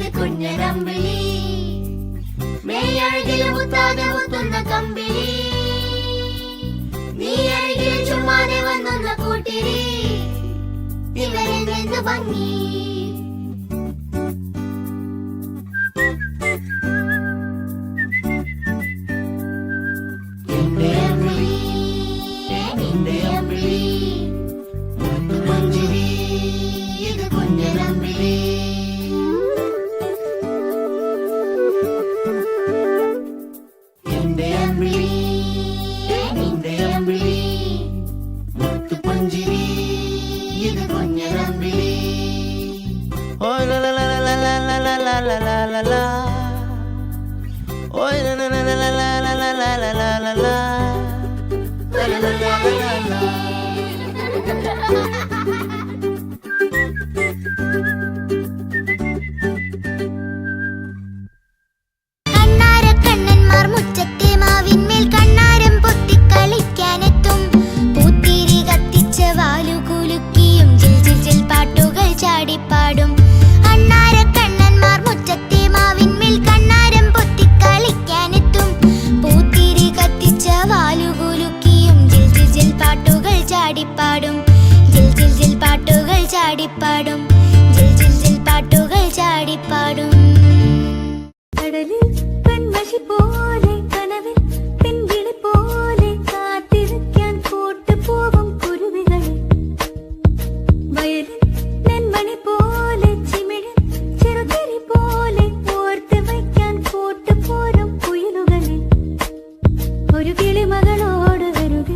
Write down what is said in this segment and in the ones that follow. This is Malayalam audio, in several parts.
ഇത് കുഞ്ഞരമ്പിളി മെയ്യഴകിൽ മുത്താതെ മുത്തുന്ന കമ്പിളി. നീ അഴകിൽ ചുമ്മാതെ വന്നുന്ന കൂട്ടിരി. ഇവരിൽ നിന്ന് ഭംഗി? la la la la la la. Oy la la la la la la la la la la la la la la la la la la. ചാടിപ്പാടും. കടലിൽ കൺമഷി പോലെ കനവിൽ പിൻകിളി പോലെ കാത്തിരിക്കാൻ കൂട്ടു പോകും കുരുവികളെ വയലിൽ നെന്മണി പോലെ ചിമിഴ് ചെറുതിരി പോലെ ഓർത്ത് വയ്ക്കാൻ കൂട്ടു പോരും കുയിലുകളെ ഒരു കിളിമകളോട് വരുക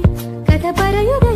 കഥ പറയുക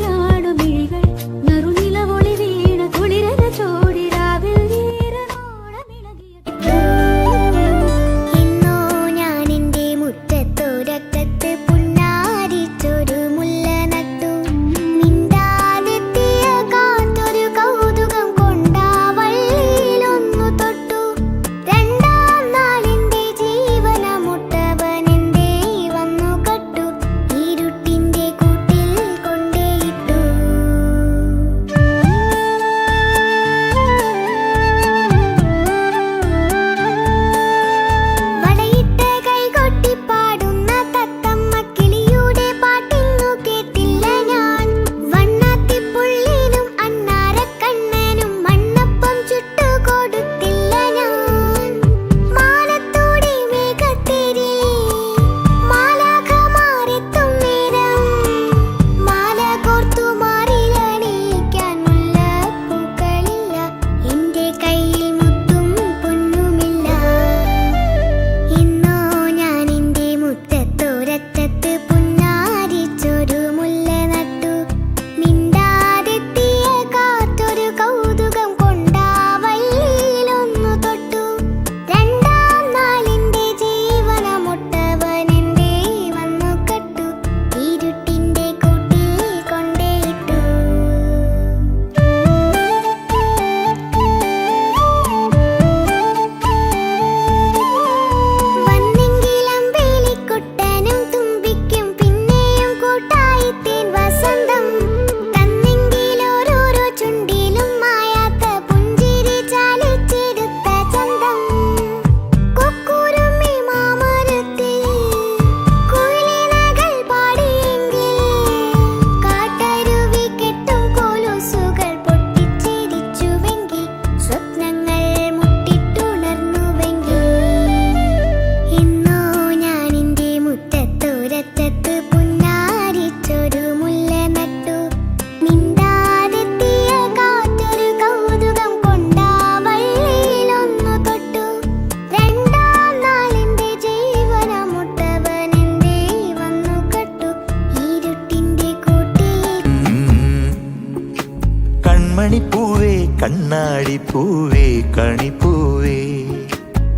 പൂവേ കണ്ണാടി പൂവേ കണിപ്പൂവേ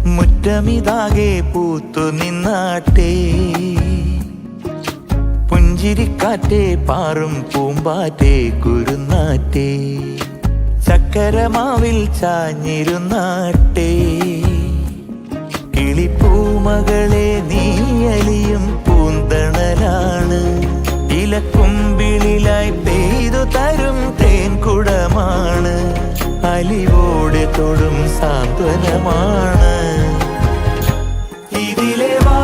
മുറ്റമിതാകെ പൂത്തു നിന്നാട്ടെ. പുഞ്ചിരിക്കാറ്റേ പാറും പൂമ്പാറ്റേ കുരുന്നാറ്റേ. ചക്കരമാവിൽ ചാഞ്ഞിരുന്നാട്ടേ. കിളിപ്പൂമകളെ നീയ ആണ് ഇതിലെ വാ